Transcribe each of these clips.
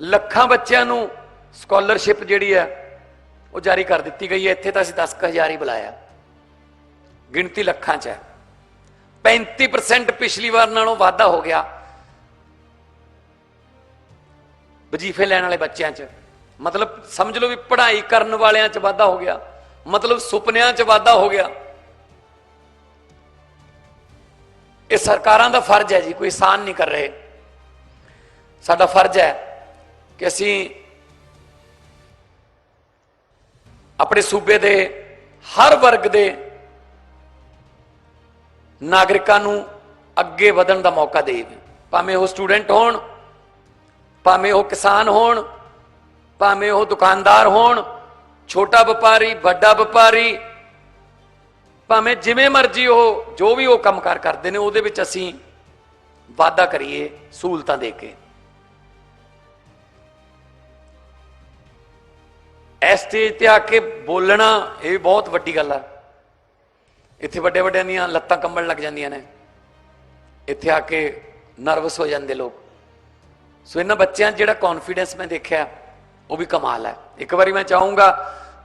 ਲੱਖਾਂ ਬੱਚਿਆਂ ਨੂੰ ਸਕਾਲਰਸ਼ਿਪ ਜਿਹੜੀ ਹੈ, ਉਹ ਜਾਰੀ ਕਰ ਦਿੱਤੀ ਗਈ ਹੈ। ਇੱਥੇ ਤਾਂ ਅਸੀਂ 10000 ਹੀ ਬੁਲਾਇਆ। ਗਿਣਤੀ ਲੱਖਾਂ 'ਚ ਹੈ। 35% ਪਿਛਲੀ ਵਾਰ ਨਾਲੋਂ ਵਾਧਾ ਹੋ ਗਿਆ। ਵਜੀਫੇ ਲੈਣ ਵਾਲੇ ਬੱਚਿਆਂ 'ਚ। ਮਤਲਬ ਸਮਝ ਲਓ ਵੀ ਪੜ੍ਹਾਈ ਕਰਨ ਵਾਲਿਆਂ 'ਚ ਵਾਧਾ ਹੋ ਗਿਆ। ਮਤਲਬ ਸੁਪਨਿਆਂ 'ਚ ਵਾਧਾ ਹੋ ਗਿਆ। ਇਹ ਸਰਕਾਰਾਂ ਦਾ ਫਰਜ਼ ਹੈ ਜੀ, ਕੋਈ ਆਸਾਨ ਨਹੀਂ ਕਰ ਰਹੇ। ਸਾਡਾ ਫਰਜ਼ ਹੈ ਕਿ ਅਸੀਂ ਆਪਣੇ ਸੂਬੇ ਦੇ ਹਰ ਵਰਗ ਦੇ ਨਾਗਰਿਕਾਂ ਨੂੰ ਅੱਗੇ ਵਧਣ ਦਾ ਮੌਕਾ ਦੇਵੇ ਭਾਵੇਂ ਉਹ ਸਟੂਡੈਂਟ ਹੋਣ, ਭਾਵੇਂ ਉਹ ਕਿਸਾਨ ਹੋਣ, ਭਾਵੇਂ ਉਹ ਦੁਕਾਨਦਾਰ ਹੋਣ, ਛੋਟਾ ਵਪਾਰੀ, ਵੱਡਾ ਵਪਾਰੀ, ਭਾਵੇਂ ਜਿਵੇਂ ਮਰਜ਼ੀ ਉਹ ਜੋ ਵੀ ਉਹ ਕੰਮਕਾਰ ਕਰਦੇ ਨੇ, ਉਹਦੇ ਵਿੱਚ ਅਸੀਂ ਵਾਅਦਾ ਕਰੀਏ ਸਹੂਲਤਾਂ ਦੇ ਕੇ। ਇਸ ਸਟੇਜ ਤੇ ਆ ਕੇ ਬੋਲਣਾ ਇਹ ਬਹੁਤ ਵੱਡੀ ਗੱਲ ਆ। ਇੱਥੇ ਵੱਡੇ ਵੱਡਿਆਂ ਦੀਆਂ ਲੱਤਾਂ ਕੰਬਣ ਲੱਗ ਜਾਂਦੀਆਂ ਨੇ। ਇੱਥੇ ਆ ਕੇ ਨਰਵਸ ਹੋ ਜਾਂਦੇ ਲੋਕ। ਸੋ ਇਹਨਾਂ ਬੱਚਿਆਂ 'ਚ ਜਿਹੜਾ ਕੌਨਫੀਡੈਂਸ ਮੈਂ ਦੇਖਿਆ, ਉਹ ਵੀ ਕਮਾਲ ਹੈ। ਇੱਕ ਵਾਰੀ ਮੈਂ ਚਾਹੂੰਗਾ,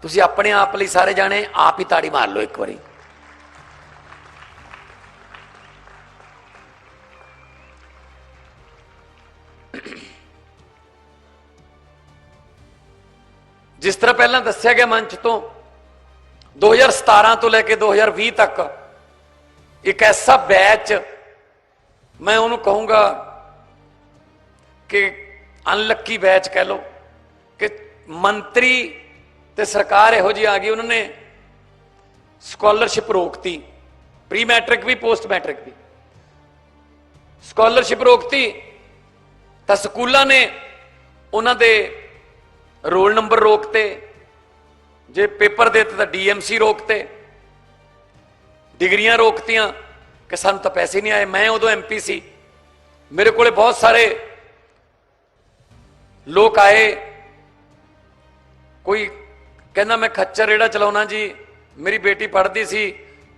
ਤੁਸੀਂ ਆਪਣੇ ਆਪ ਲਈ ਸਾਰੇ ਜਾਣੇ ਆਪ ਹੀ ਤਾੜੀ ਮਾਰ ਲਓ ਇੱਕ ਵਾਰੀ। ਜਿਸ ਤਰ੍ਹਾਂ ਪਹਿਲਾਂ ਦੱਸਿਆ ਗਿਆ ਮੰਚ ਤੋਂ 2017 ਤੋਂ ਲੈ ਕੇ 2020 ਤੱਕ, ਇੱਕ ਐਸਾ ਬੈਚ ਮੈਂ ਉਹਨੂੰ ਕਹੂੰਗਾ ਕਿ ਅਨਲੱਕੀ ਬੈਚ ਕਹਿ ਲਓ, ਕਿ ਮੰਤਰੀ ਤੇ ਸਰਕਾਰ ਇਹੋ ਜਿਹੀ ਆ ਗਈ, ਉਹਨਾਂ ਨੇ ਸਕਾਲਰਸ਼ਿਪ ਰੋਕਤੀ ਪ੍ਰੀ ਮੈਟ੍ਰਿਕ ਵੀ ਪੋਸਟ ਮੈਟ੍ਰਿਕ ਵੀ। ਸਕਾਲਰਸ਼ਿਪ ਰੋਕਤੀ ਤਾਂ ਸਕੂਲਾਂ ਨੇ ਉਹਨਾਂ ਦੇ ਰੋਲ ਨੰਬਰ ਰੋਕਤੇ, ਜੇ ਪੇਪਰ ਦੇ ਦਿੱਤੇ ਤਾਂ ਡੀਐਮਸੀ ਰੋਕਤੇ, ਡਿਗਰੀਆਂ ਰੋਕਤੀਆਂ, ਕਿ ਸਾਨੂੰ ਤਾਂ ਪੈਸੇ ਨਹੀਂ ਆਏ, ਮੈਂ ਉਦੋਂ ਐਮਪੀ ਸੀ। ਮੇਰੇ ਕੋਲੇ ਬਹੁਤ ਸਾਰੇ ਲੋਕ ਆਏ, ਕੋਈ ਕਹਿੰਦਾ, ਮੈਂ ਖੱਚਰ ਰੇੜਾ ਚਲਾਉਣਾ ਜੀ, ਮੇਰੀ ਬੇਟੀ ਪੜ੍ਹਦੀ ਸੀ,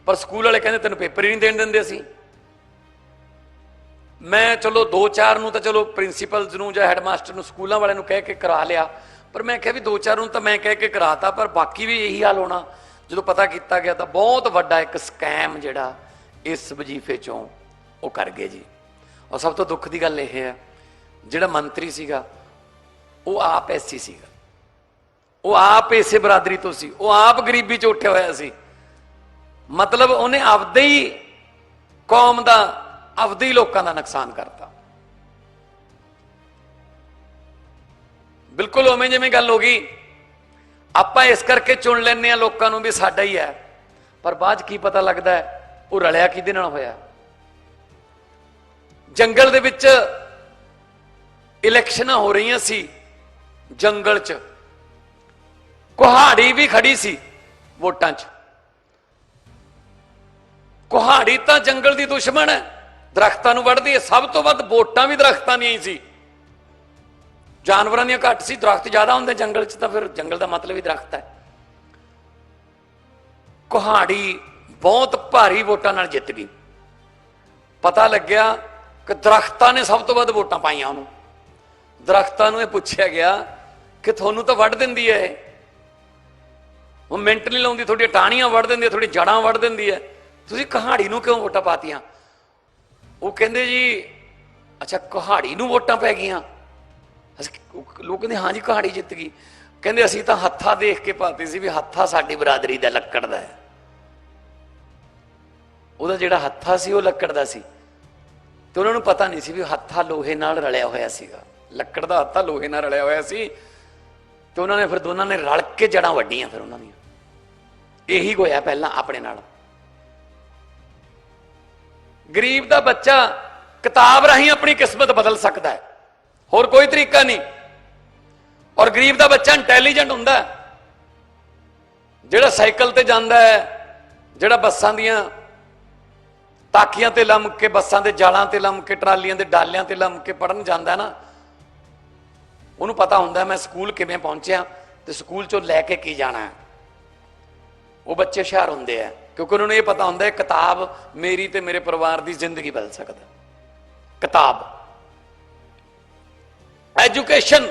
ਪਰ ਸਕੂਲ ਵਾਲੇ ਕਹਿੰਦੇ ਤੈਨੂੰ ਪੇਪਰ ਹੀ ਨਹੀਂ ਦੇਣ ਦਿੰਦੇ ਸੀ ਮੈਂ ਚਲੋ 2-4 ਨੂੰ ਤਾਂ ਚਲੋ ਪ੍ਰਿੰਸੀਪਲਸ ਨੂੰ ਜਾਂ ਹੈਡਮਾਸਟਰ ਨੂੰ ਸਕੂਲਾਂ ਵਾਲਿਆਂ ਨੂੰ ਕਹਿ ਕੇ ਕਰਾ ਲਿਆ। ਪਰ ਮੈਂ ਕਿਹਾ ਵੀ 2-4 ਨੂੰ ਤਾਂ ਮੈਂ ਕਹਿ ਕੇ ਕਰਾਤਾ, ਪਰ ਬਾਕੀ ਵੀ ਇਹੀ ਹਾਲ ਹੋਣਾ। ਜਦੋਂ ਪਤਾ ਕੀਤਾ ਗਿਆ ਤਾਂ ਬਹੁਤ ਵੱਡਾ ਇੱਕ ਸਕੈਮ ਜਿਹੜਾ ਇਸ ਵਜੀਫੇ ਚੋਂ ਉਹ ਕਰ ਗਏ ਜੀ। ਔਰ ਸਭ ਤੋਂ ਦੁੱਖ ਦੀ ਗੱਲ ਇਹ ਹੈ, ਜਿਹੜਾ ਮੰਤਰੀ ਸੀਗਾ, ਉਹ ਆਪ ਐਸੀ ਸੀਗਾ। ਉਹ ਆਪ ਇਸੇ ਬਰਾਦਰੀ ਤੋਂ ਸੀ, ਉਹ ਆਪ ਗਰੀਬੀ ਚ ਉੱਠਿਆ ਹੋਇਆ ਸੀ। ਮਤਲਬ ਉਹਨੇ ਆਪਦੇ ਹੀ ਕੌਮ ਦਾ, ਆਪਦੇ ਹੀ ਲੋਕਾਂ ਦਾ ਨੁਕਸਾਨ ਕਰਤਾ। ਬਿਲਕੁਲ ਉਵੇਂ ਜਿਵੇਂ ਗੱਲ ਹੋ ਗਈ। ਆਪਾਂ ਇਸ ਕਰਕੇ ਚੁਣ ਲੈਂਦੇ ਆ ਲੋਕਾਂ ਨੂੰ ਵੀ ਸਾਡਾ ਹੀ ਹੈ। ਪਰ ਬਾਅਦ 'ਚ ਕੀ ਪਤਾ ਲੱਗਦਾ ਹੈ, ਉਹ ਰਲਿਆ ਕਿਹਦੇ ਨਾਲ ਹੋਇਆ। ਜੰਗਲ ਦੇ ਵਿੱਚ ਇਲੈਕਸ਼ਨਾਂ ਹੋ ਰਹੀਆਂ ਸੀ, ਜੰਗਲ 'ਚ। ਕੁਹਾੜੀ ਵੀ ਖੜੀ ਸੀ ਵੋਟਾਂ 'ਚ। ਕੁਹਾੜੀ ਤਾਂ ਜੰਗਲ ਦੀ ਦੁਸ਼ਮਣ ਹੈ, ਦਰਖਤਾਂ ਨੂੰ ਵੱਢਦੀ ਹੈ। ਸਭ ਤੋਂ ਵੱਧ ਵੋਟਾਂ ਵੀ ਦਰਖਤਾਂ ਦੀਆਂ ਹੀ ਸੀ। ਜਾਨਵਰਾਂ ਦੀਆਂ ਘੱਟ ਸੀ, ਦਰਖਤ ਜ਼ਿਆਦਾ ਹੁੰਦੇ ਜੰਗਲ 'ਚ ਤਾਂ ਫਿਰ ਜੰਗਲ ਦਾ ਮਤਲਬ ਹੀ ਦਰਖਤ ਹੈ। ਕੁਹਾੜੀ ਬਹੁਤ ਭਾਰੀ ਵੋਟਾਂ ਨਾਲ ਜਿੱਤ ਗਈ। ਪਤਾ ਲੱਗਿਆ ਕਿ ਦਰਖਤਾਂ ਨੇ ਸਭ ਤੋਂ ਵੱਧ ਵੋਟਾਂ ਪਾਈਆਂ ਉਹਨੂੰ। ਦਰਖਤਾਂ ਨੂੰ ਇਹ ਪੁੱਛਿਆ ਗਿਆ ਕਿ ਤੁਹਾਨੂੰ ਤਾਂ ਵੱਢ ਦਿੰਦੀ ਹੈ ਇਹ। ਉਹ ਮਿੰਟ ਨਹੀਂ ਲਾਉਂਦੀ, ਤੁਹਾਡੀਆਂ ਟਾਹਣੀਆਂ ਵੱਢ ਦਿੰਦੀ ਹੈ, ਤੁਹਾਡੀ ਜੜਾਂ ਵੱਢ ਦਿੰਦੀ ਹੈ। ਤੁਸੀਂ ਕਹਾੜੀ ਨੂੰ ਕਿਉਂ ਵੋਟਾਂ ਪਾਤੀਆਂ? ਉਹ ਕਹਿੰਦੇ ਜੀ, ਅੱਛਾ, ਕਹਾੜੀ ਨੂੰ ਵੋਟਾਂ ਪੈ ਗਈਆਂ। ਅਸੀਂ ਲੋਕ ਕਹਿੰਦੇ, ਹਾਂ ਜੀ ਕਹਾੜੀ ਜਿੱਤ ਗਈ। ਕਹਿੰਦੇ, ਅਸੀਂ ਤਾਂ ਹੱਥਾ ਦੇਖ ਕੇ ਪਾਤੀ ਸੀ ਵੀ ਹੱਥਾ ਸਾਡੀ ਬਰਾਦਰੀ ਦਾ ਲੱਕੜ ਦਾ ਹੈ। ਉਹਦਾ ਜਿਹੜਾ ਹੱਥਾ ਸੀ, ਉਹ ਲੱਕੜ ਦਾ ਸੀ। ਤੇ ਉਹਨਾਂ ਨੂੰ ਪਤਾ ਨਹੀਂ ਸੀ ਵੀ ਹੱਥਾ ਲੋਹੇ ਨਾਲ ਰਲਿਆ ਹੋਇਆ ਸੀਗਾ। ਲੱਕੜ ਦਾ ਹੱਥਾ ਲੋਹੇ ਨਾਲ ਰਲਿਆ ਹੋਇਆ ਸੀ ਤੇ ਉਹਨਾਂ ਨੇ ਫਿਰ ਦੋਨਾਂ ਨੇ ਰਲ ਕੇ ਜੜਾਂ ਵੱਡੀਆਂ ਫਿਰ ਉਹਨਾਂ ਦੀਆਂ। ਇਹੀ ਹੋਇਆ ਪਹਿਲਾਂ ਆਪਣੇ ਨਾਲ। ਗਰੀਬ ਦਾ ਬੱਚਾ ਕਿਤਾਬ ਰਾਹੀਂ ਆਪਣੀ ਕਿਸਮਤ ਬਦਲ ਸਕਦਾ ਹੈ। ਹੋਰ ਕੋਈ ਤਰੀਕਾ ਨਹੀਂ। ਔਰ ਗਰੀਬ ਦਾ ਬੱਚਾ ਇੰਟੈਲੀਜੈਂਟ ਹੁੰਦਾ ਜਿਹੜਾ ਸਾਈਕਲ ਤੇ ਜਾਂਦਾ ਹੈ, ਜਿਹੜਾ ਬੱਸਾਂ ਦੀਆਂ ਤਾਕੀਆਂ ਤੇ ਲੰਮ ਕੇ ਬੱਸਾਂ ਦੇ ਜਾਲਾਂ ਤੇ ਲੰਮ ਕੇ ਟਰਾਲੀਆਂ ਦੇ ਡਾਲਿਆਂ ਤੇ ਲੰਮ ਕੇ ਪੜਨ ਜਾਂਦਾ ਨਾ, ਉਹਨੂੰ ਪਤਾ ਹੁੰਦਾ ਮੈਂ ਸਕੂਲ ਕਿਵੇਂ ਪਹੁੰਚਿਆ ਤੇ ਸਕੂਲ ਚੋਂ ਲੈ ਕੇ ਕੀ ਜਾਣਾ ਹੈ। ਉਹ ਬੱਚੇ ਹੁਸ਼ਿਆਰ ਹੁੰਦੇ ਆ ਕਿਉਂਕਿ ਉਹਨਾਂ ਨੂੰ ਇਹ ਪਤਾ ਹੁੰਦਾ ਹੈ, ਕਿਤਾਬ ਮੇਰੀ ਤੇ ਮੇਰੇ ਪਰਿਵਾਰ ਦੀ ਜ਼ਿੰਦਗੀ ਬਦਲ ਸਕਦਾ ਕਿਤਾਬ। Education,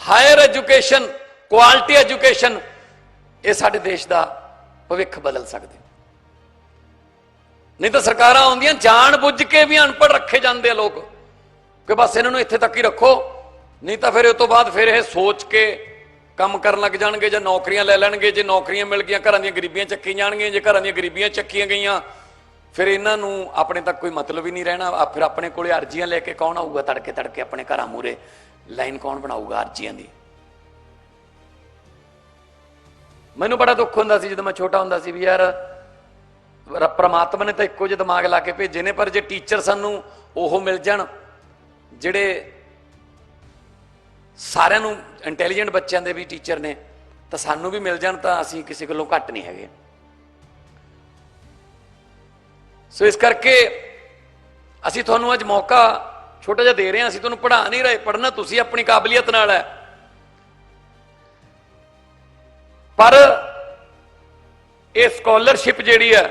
higher education, quality education, ਇਹ ਸਾਡੇ ਦੇਸ਼ ਦਾ ਭਵਿੱਖ ਬਦਲ ਸਕਦੇ ਨਹੀਂ ਤਾਂ ਸਰਕਾਰਾਂ ਆਉਂਦੀਆਂ, ਜਾਣ ਬੁੱਝ ਕੇ ਵੀ ਅਨਪੜ੍ਹ ਰੱਖੇ ਜਾਂਦੇ ਆ ਲੋਕ, ਕਿ ਬਸ ਇਹਨਾਂ ਨੂੰ ਇੱਥੇ ਤੱਕ ਹੀ ਰੱਖੋ, ਨਹੀਂ ਤਾਂ ਫਿਰ ਇਹ ਤੋਂ ਬਾਅਦ ਫਿਰ ਇਹ ਸੋਚ ਕੇ ਕੰਮ ਕਰਨ ਲੱਗ ਜਾਣਗੇ ਜਾਂ ਨੌਕਰੀਆਂ ਲੈ ਲੈਣਗੇ, ਜੇ ਨੌਕਰੀਆਂ ਮਿਲ ਗਈਆਂ, ਘਰਾਂ ਦੀਆਂ ਗਰੀਬੀਆਂ ਚੱਕੀ ਜਾਣਗੀਆਂ, ਜੇ ਘਰਾਂ ਦੀਆਂ ਗਰੀਬੀਆਂ ਚੱਕੀਆਂ ਗਈਆਂ, ਫਿਰ ਇਹਨਾਂ ਨੂੰ ਆਪਣੇ ਤੱਕ ਕੋਈ ਮਤਲਬ ਹੀ ਨਹੀਂ ਰਹਿਣਾ ਫਿਰ ਆਪਣੇ ਕੋਲੇ ਅਰਜ਼ੀਆਂ ਲੈ ਕੇ ਕੌਣ ਆਊਗਾ ਤੜਕੇ ਤੜਕੇ ਆਪਣੇ ਘਰਾਂ ਮੂਰੇ ਲਾਈਨ ਕੌਣ ਬਣਾਊਗਾ ਅਰਜ਼ੀਆਂ ਦੀ? ਮੈਨੂੰ ਬੜਾ ਦੁੱਖ ਹੁੰਦਾ ਸੀ ਜਦੋਂ ਮੈਂ ਛੋਟਾ ਹੁੰਦਾ ਸੀ ਵੀ ਯਾਰ ਰ- ਪ੍ਰਮਾਤਮਾ ਨੇ ਤਾਂ ਇੱਕੋ ਜਿਹੇ ਦਿਮਾਗ ਲਾ ਕੇ ਭੇਜੇ ਨੇ, ਪਰ ਜੇ ਟੀਚਰ ਸਾਨੂੰ ਉਹ ਮਿਲ ਜਾਣ, ਜਿਹੜੇ ਸਾਰਿਆਂ ਨੂੰ ਇੰਟੈਲੀਜੈਂਟ ਬੱਚਿਆਂ ਦੇ ਵੀ ਟੀਚਰ ਨੇ, ਤਾਂ ਸਾਨੂੰ ਵੀ ਮਿਲ ਜਾਣ, ਤਾਂ ਅਸੀਂ ਕਿਸੇ ਕੋਲੋਂ ਘੱਟ ਨਹੀਂ ਹੈਗੇ। ਸੋ ਇਸ ਕਰਕੇ ਅਸੀਂ ਤੁਹਾਨੂੰ ਅੱਜ ਮੌਕਾ ਛੋਟਾ ਜਿਹਾ ਦੇ ਰਹੇ ਹਾਂ, ਅਸੀਂ ਤੁਹਾਨੂੰ ਪੜ੍ਹਾ ਨਹੀਂ ਰਹੇ, ਪੜ੍ਹਨਾ ਤੁਸੀਂ ਆਪਣੀ ਕਾਬਲੀਅਤ ਨਾਲ ਹੈ। ਪਰ ਇਹ ਸਕਾਲਰਸ਼ਿਪ ਜਿਹੜੀ ਹੈ,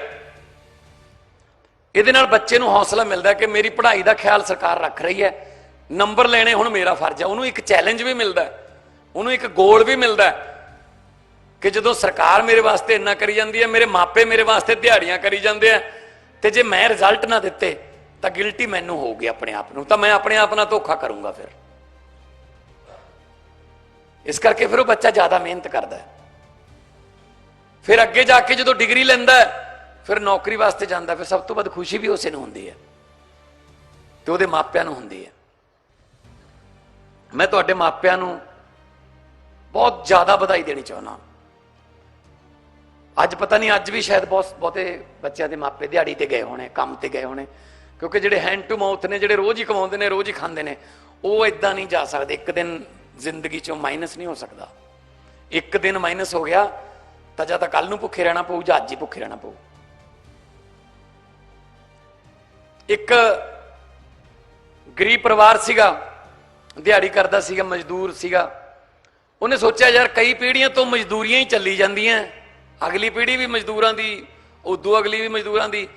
ਇਹਦੇ ਨਾਲ ਬੱਚੇ ਨੂੰ ਹੌਸਲਾ ਮਿਲਦਾ ਕਿ ਮੇਰੀ ਪੜ੍ਹਾਈ ਦਾ ਖਿਆਲ ਸਰਕਾਰ ਰੱਖ ਰਹੀ ਹੈ। ਨੰਬਰ ਲੈਣੇ ਹੁਣ ਮੇਰਾ ਫਰਜ਼ ਹੈ। ਉਹਨੂੰ ਇੱਕ ਚੈਲੰਜ ਵੀ ਮਿਲਦਾ ਉਹਨੂੰ ਇੱਕ ਗੋਲ ਵੀ ਮਿਲਦਾ ਕਿ ਜਦੋਂ ਸਰਕਾਰ ਮੇਰੇ ਵਾਸਤੇ ਇੰਨਾ ਕਰੀ ਜਾਂਦੀ ਹੈ, ਮੇਰੇ ਮਾਪੇ ਮੇਰੇ ਵਾਸਤੇ ਦਿਹਾੜੀਆਂ ਕਰੀ ਜਾਂਦੇ ਆ ਤੇ ਜੇ ਮੈਂ ਰਿਜ਼ਲਟ ਨਾ ਦਿੱਤੇ ਤਾਂ ਗਿਲਟੀ ਮੈਨੂੰ ਹੋਊਗੀ ਆਪਣੇ ਆਪ ਨੂੰ, ਤਾਂ ਮੈਂ ਆਪਣੇ ਆਪ ਨਾਲ ਧੋਖਾ ਕਰੂੰਗਾ ਫਿਰ। ਇਸ ਕਰਕੇ ਫਿਰ ਉਹ ਬੱਚਾ ਜ਼ਿਆਦਾ ਮਿਹਨਤ ਕਰਦਾ ਹੈ। ਫਿਰ ਅੱਗੇ ਜਾ ਕੇ ਜਦੋਂ ਡਿਗਰੀ ਲੈਂਦਾ ਫਿਰ ਨੌਕਰੀ ਵਾਸਤੇ ਜਾਂਦਾ, ਫਿਰ ਸਭ ਤੋਂ ਵੱਧ ਖੁਸ਼ੀ ਵੀ ਉਸੇ ਨੂੰ ਹੁੰਦੀ ਹੈ। ਤੇ ਉਹਦੇ ਮਾਪਿਆਂ ਨੂੰ ਹੁੰਦੀ ਹੈ। ਮੈਂ ਤੁਹਾਡੇ ਮਾਪਿਆਂ ਨੂੰ ਬਹੁਤ ਜ਼ਿਆਦਾ ਵਧਾਈ ਦੇਣੀ ਚਾਹੁੰਦਾ ਅੱਜ ਪਤਾ ਨਹੀਂ, ਅੱਜ ਵੀ ਸ਼ਾਇਦ ਬਹੁਤ ਬਹੁਤੇ ਬੱਚਿਆਂ ਦੇ ਮਾਪੇ ਦਿਹਾੜੀ ਤੇ ਗਏ ਹੋਣੇ, ਕੰਮ ਤੇ ਗਏ ਹੋਣੇ। ਕਿਉਂਕਿ ਜਿਹੜੇ ਹੈਂਡ ਟੂ ਮਾਊਥ ਨੇ, ਜਿਹੜੇ ਰੋਜ਼ ਹੀ ਕਮਾਉਂਦੇ ਨੇ, ਰੋਜ਼ ਹੀ ਖਾਂਦੇ ਨੇ, ਉਹ ਇਦਾਂ ਨਹੀਂ ਜਾ ਸਕਦੇ। ਇੱਕ ਦਿਨ ਜ਼ਿੰਦਗੀ ਚੋਂ ਮਾਈਨਸ ਨਹੀਂ ਹੋ ਸਕਦਾ। ਇੱਕ ਦਿਨ ਮਾਈਨਸ ਹੋ ਗਿਆ, ਤਾਂ ਜਾਂ ਤਾਂ ਕੱਲ ਨੂੰ ਭੁੱਖੇ ਰਹਿਣਾ ਪਊ, ਜਾਂ ਅੱਜ ਹੀ ਭੁੱਖੇ ਰਹਿਣਾ ਪਊ। ਇੱਕ ਗਰੀਬ ਪਰਿਵਾਰ ਸੀਗਾ, ਦਿਹਾੜੀ ਕਰਦਾ ਸੀਗਾ, ਮਜ਼ਦੂਰ ਸੀਗਾ। ਉਹਨੇ ਸੋਚਿਆ, ਯਾਰ ਕਈ ਪੀੜ੍ਹੀਆਂ ਤੋਂ ਮਜ਼ਦੂਰੀਆਂ ਹੀ ਚੱਲੀ ਜਾਂਦੀਆਂ। ਅਗਲੀ ਪੀੜ੍ਹੀ ਵੀ ਮਜ਼ਦੂਰਾਂ ਦੀ, ਉਦੋਂ ਅਗਲੀ ਵੀ ਮਜ਼ਦੂਰਾਂ ਦੀ।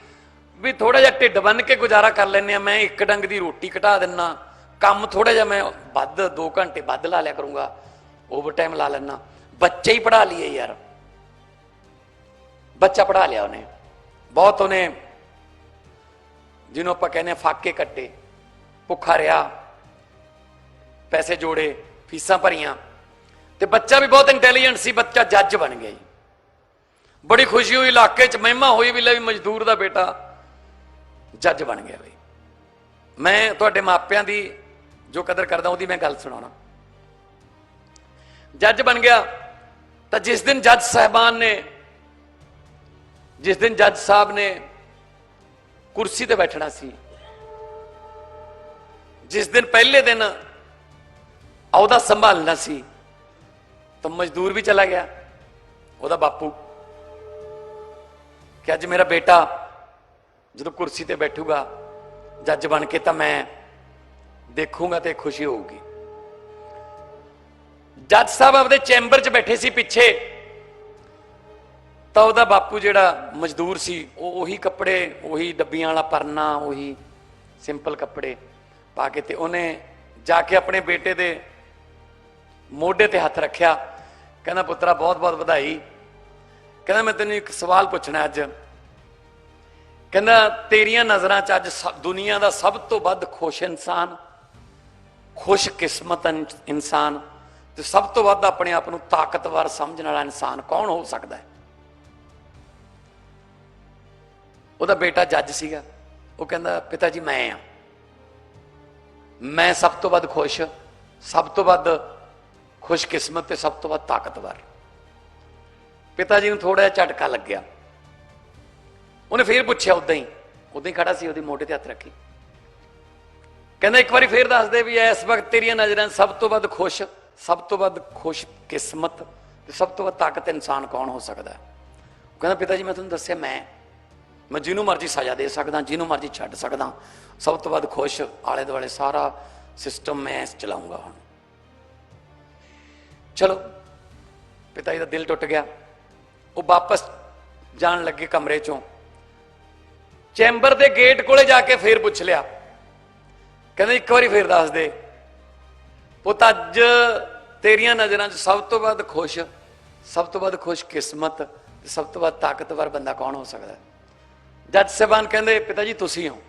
ਵੀ ਥੋੜਾ ਜਿਹਾ ਢਿੱਡ ਬੰਨ ਕੇ ਗੁਜ਼ਾਰਾ ਕਰ ਲੈਂਦੇ ਆ। ਮੈਂ ਇੱਕ ਡੰਗ ਦੀ ਰੋਟੀ ਘਟਾ ਦਿੰਨਾ। ਕੰਮ ਥੋੜਾ ਜਿਹਾ ਮੈਂ ਵੱਧ 2 ਘੰਟੇ ਵੱਧ ਲਾ ਲਿਆ ਕਰੂੰਗਾ। ਓਵਰ ਟਾਈਮ ਲਾ ਲੈਣਾ ਬੱਚੇ ਹੀ ਪੜਾ ਲਈਏ ਯਾਰ। ਬੱਚਾ ਪੜਾ ਲਿਆ ਉਹਨੇ। ਬਹੁਤ ਉਹਨੇ, ਜਿਹਨੂੰ ਆਪਾਂ ਕਹਿੰਦੇ ਆ, ਫਾਕੇ ਕੱਟੇ। ਭੁੱਖਾ ਰਿਹਾ। ਪੈਸੇ ਜੋੜੇ, ਫੀਸਾਂ ਭਰੀਆਂ। ਤੇ ਬੱਚਾ ਵੀ ਬਹੁਤ ਇੰਟੈਲੀਜੈਂਟ ਸੀ। ਬੱਚਾ ਜੱਜ ਬਣ ਗਿਆ ਜੀ। ਬੜੀ ਖੁਸ਼ੀ ਹੋਈ, ਇਲਾਕੇ 'ਚ ਮਹਿਮਾ ਹੋਈ ਵੀ ਲੈ ਵੀ ਮਜ਼ਦੂਰ ਦਾ ਬੇਟਾ। ਜੱਜ ਬਣ ਗਿਆ ਬਈ। ਮੈਂ ਤੁਹਾਡੇ ਮਾਪਿਆਂ ਦੀ ਜੋ ਕਦਰ ਕਰਦਾ ਉਹਦੀ ਮੈਂ ਗੱਲ ਸੁਣਾਉਣਾ। ਜੱਜ ਬਣ ਗਿਆ ਤਾਂ ਜਿਸ ਦਿਨ ਜੱਜ ਸਾਹਿਬਾਨ ਨੇ, ਜਿਸ ਦਿਨ ਜੱਜ ਸਾਹਿਬ ਨੇ ਕੁਰਸੀ ਤੇ ਬੈਠਣਾ ਸੀ, ਜਿਸ ਦਿਨ ਪਹਿਲੇ ਦਿਨ ਉਹਦਾ ਸੰਭਾਲਣਾ ਸੀ, ਤਾਂ ਮਜ਼ਦੂਰ ਵੀ ਚਲਾ ਗਿਆ, ਉਹਦਾ ਬਾਪੂ। ਕਿ ਅੱਜ ਮੇਰਾ ਬੇਟਾ ਜਦੋਂ ਕੁਰਸੀ ਤੇ ਬੈਠੂਗਾ, ਜੱਜ ਬਣ ਕੇ ਤਾਂ ਮੈਂ ਦੇਖੂਗਾ ਤੇ ਖੁਸ਼ੀ ਹੋਊਗੀ। ਜੱਜ ਸਾਹਿਬ ਆਪਦੇ ਚੈਂਬਰ 'ਚ ਬੈਠੇ ਸੀ ਪਿੱਛੇ, ਤਾਂ ਉਹਦਾ ਬਾਪੂ ਜਿਹੜਾ ਮਜ਼ਦੂਰ ਸੀ, ਉਹ ਉਹੀ ਕੱਪੜੇ, ਉਹੀ ਡੱਬੀਆਂ ਵਾਲਾ ਪਰਨਾ, ਉਹੀ ਸਿੰਪਲ ਕੱਪੜੇ ਪਾ ਕੇ ਤੇ ਉਹਨੇ ਜਾ ਕੇ ਆਪਣੇ ਬੇਟੇ ਦੇ ਮੋਢੇ ਤੇ ਹੱਥ ਰੱਖਿਆ। ਕਹਿੰਦਾ, ਪੁੱਤਰਾ ਬਹੁਤ ਬਹੁਤ ਵਧਾਈ। ਕਹਿੰਦਾ, ਮੈਂ ਤੈਨੂੰ ਇੱਕ ਸਵਾਲ ਪੁੱਛਣਾ ਅੱਜ। ਕਹਿੰਦਾ, ਤੇਰੀਆਂ ਨਜ਼ਰਾਂ 'ਚ ਅੱਜ ਸ- ਦੁਨੀਆ ਦਾ ਸਭ ਤੋਂ ਵੱਧ ਖੁਸ਼ ਇਨਸਾਨ, ਖੁਸ਼ ਕਿਸਮਤ ਇਨ- ਇਨਸਾਨ ਤੇ ਸਭ ਤੋਂ ਵੱਧ ਆਪਣੇ ਆਪ ਨੂੰ ਤਾਕਤਵਰ ਸਮਝਣ ਵਾਲਾ ਇਨਸਾਨ ਕੌਣ ਹੋ ਸਕਦਾ ਹੈ? ਉਹਦਾ ਬੇਟਾ ਜੱਜ ਸੀਗਾ। ਉਹ ਕਹਿੰਦਾ, ਪਿਤਾ ਜੀ, ਮੈਂ ਆ ਮੈਂ ਸਭ ਤੋਂ ਵੱਧ ਖੁਸ਼, ਸਭ ਤੋਂ ਵੱਧ ਖੁਸ਼ਕਿਸਮਤ ਤੇ ਸਭ ਤੋਂ ਵੱਧ ਤਾਕਤਵਰ। ਪਿਤਾ ਜੀ ਨੂੰ ਥੋੜਾ ਜਿਹਾ ਝਟਕਾ ਲੱਗਿਆ। ਉਹਨੇ ਫੇਰ ਪੁੱਛਿਆ ਉਦਾਂ ਹੀ। ਉਦਾਂ ਹੀ ਖੜਾ ਸੀ, ਉਹਦੀ ਮੋਢੇ ਤੇ ਹੱਥ ਰੱਖੀ। ਕਹਿੰਦਾ, ਇੱਕ ਵਾਰੀ ਫੇਰ ਦੱਸਦੇ ਵੀ ਇਸ ਵਕਤ ਤੇਰੀਆਂ ਨਜ਼ਰਾਂ ਸਭ ਤੋਂ ਵੱਧ ਖੁਸ਼, ਸਭ ਤੋਂ ਵੱਧ ਖੁਸ਼ ਕਿਸਮਤ ਤੇ ਸਭ ਤੋਂ ਵੱਧ ਤਾਕਤ ਇਨਸਾਨ ਕੌਣ ਹੋ ਸਕਦਾ? ਹੈ? ਉਹ ਕਹਿੰਦਾ, ਪਿਤਾ ਜੀ, ਮੈਂ ਤੁਹਾਨੂੰ ਦੱਸਿਆ, ਮੈਂ ਮੈਂ ਜਿਹਨੂੰ ਮਰਜ਼ੀ ਸਜ਼ਾ ਦੇ ਸਕਦਾ, ਜਿਹਨੂੰ ਮਰਜ਼ੀ ਛੱਡ ਸਕਦਾ। ਸਭ ਤੋਂ ਵੱਧ ਖੁਸ਼ ਆਲੇ ਦੁਆਲੇ ਸਾਰਾ ਸਿਸਟਮ ਮੈਂ ਚਲਾਉਂਗਾ ਹੁਣ। ਚਲੋ, ਪਿਤਾ ਜੀ ਦਾ ਦਿਲ ਟੁੱਟ ਗਿਆ। ਉਹ ਵਾਪਸ ਜਾਣ ਲੱਗੇ ਕਮਰੇ ਚੋਂ। ਚੈਂਬਰ ਦੇ ਗੇਟ ਕੋਲੇ ਜਾ ਕੇ ਫੇਰ ਪੁੱਛ ਲਿਆ। ਕਹਿੰਦੇ, ਇੱਕ ਵਾਰੀ ਫੇਰ ਦੱਸ ਦੇ। ਪੁੱਤ, ਅੱਜ ਤੇਰੀਆਂ ਨਜ਼ਰਾਂ 'ਚ ਸਭ ਤੋਂ ਵੱਧ ਖੁਸ਼, ਸਭ ਤੋਂ ਵੱਧ ਖੁਸ਼ ਕਿਸਮਤ ਤੇ ਸਭ ਤੋਂ ਵੱਧ ਤਾਕਤਵਰ ਬੰਦਾ ਕੌਣ ਹੋ ਸਕਦਾ? ਜੱਜ ਸਾਹਿਬਾਨ ਕਹਿੰਦੇ, ਪਿਤਾ ਜੀ, ਤੁਸੀਂ ਹੋ।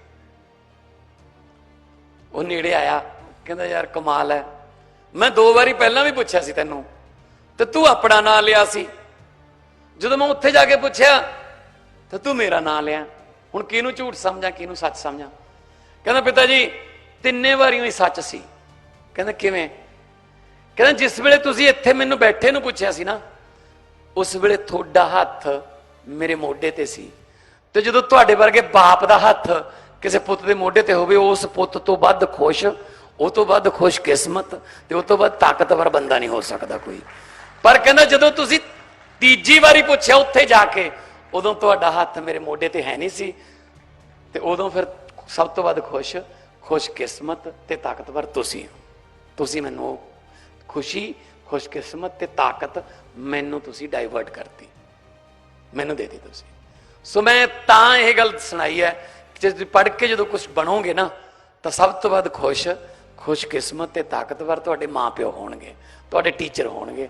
ਉਹ ਨੇੜੇ ਆਇਆ, ਕਹਿੰਦਾ, ਯਾਰ, ਕਮਾਲ ਹੈ। ਮੈਂ ਦੋ ਵਾਰੀ ਪਹਿਲਾਂ ਵੀ ਪੁੱਛਿਆ ਸੀ ਤੈਨੂੰ, ਤੇ ਤੂੰ ਆਪਣਾ ਨਾਂ ਲਿਆ ਸੀ। ਜਦੋਂ ਮੈਂ ਉੱਥੇ ਜਾ ਕੇ ਪੁੱਛਿਆ, ਤਾਂ ਤੂੰ ਮੇਰਾ ਨਾਂ ਲਿਆ। ਹੁਣ ਕਿਹਨੂੰ ਝੂਠ ਸਮਝਾਂ, ਕਿਹਨੂੰ ਸੱਚ ਸਮਝਾਂ? ਕਹਿੰਦਾ, ਪਿਤਾ ਜੀ, ਤਿੰਨੇ ਵਾਰੀਆਂ ਹੀ ਸੱਚ ਸੀ। ਕਹਿੰਦਾ, ਕਿਵੇਂ? ਕਹਿੰਦਾ, ਜਿਸ ਵੇਲੇ ਤੁਸੀਂ ਇੱਥੇ ਮੈਨੂੰ ਬੈਠੇ ਨੂੰ ਪੁੱਛਿਆ ਸੀ ਨਾ, ਉਸ ਵੇਲੇ ਤੁਹਾਡਾ ਹੱਥ ਮੇਰੇ ਮੋਢੇ ਤੇ ਸੀ। ਤੇ ਜਦੋਂ ਤੁਹਾਡੇ ਵਰਗੇ ਬਾਪ ਦਾ ਹੱਥ ਕਿਸੇ ਪੁੱਤ ਦੇ ਮੋਢੇ ਤੇ ਹੋਵੇ, ਉਸ ਪੁੱਤ ਤੋਂ ਵੱਧ ਖੁਸ਼, ਉਹ ਤੋਂ ਵੱਧ ਖੁਸ਼ ਕਿਸਮਤ ਤੇ ਉਹ ਤੋਂ ਵੱਧ ਤਾਕਤਵਰ ਬੰਦਾ ਨਹੀਂ ਹੋ ਸਕਦਾ ਕੋਈ। ਪਰ ਕਹਿੰਦਾ, ਜਦੋਂ ਤੁਸੀਂ ਤੀਜੀ ਵਾਰੀ ਪੁੱਛਿਆ ਉੱਥੇ ਜਾ ਕੇ ਉਦੋਂ ਤੁਹਾਡਾ ਹੱਥ ਮੇਰੇ ਮੋਢੇ ਤੇ ਹੈ ਨਹੀਂ ਸੀ ਤੇ ਉਦੋਂ ਫਿਰ ਸਭ ਤੋਂ ਵੱਧ ਖੁਸ਼ ਖੁਸ਼ ਕਿਸਮਤ ਤੇ ਤਾਕਤਵਰ ਤੁਸੀਂ ਹੋ। ਤੁਸੀਂ ਮੈਨੂੰ ਉਹ ਖੁਸ਼ੀ ਖੁਸ਼ਕਿਸਮਤ ਤੇ ਤਾਕਤ ਮੈਨੂੰ ਤੁਸੀਂ ਡਾਈਵਰਟ ਕਰਤੀ। ਮੈਨੂੰ ਦੇ ਦਿੱਤੀ ਤੁਸੀਂ। ਸੋ ਮੈਂ ਤਾਂ ਇਹ ਗੱਲ ਸੁਣਾਈ ਹੈ ਜੇ ਤੁਸੀਂ ਪੜ੍ਹ ਕੇ ਜਦੋਂ ਕੁਝ ਬਣੋਗੇ ਨਾ, ਤਾਂ ਸਭ ਤੋਂ ਵੱਧ ਖੁਸ਼ ਖੁਸ਼ਕਿਸਮਤ ਤੇ ਤਾਕਤਵਰ ਤੁਹਾਡੇ ਮਾਪਿਓ ਹੋਣਗੇ, ਤੁਹਾਡੇ ਟੀਚਰ ਹੋਣਗੇ।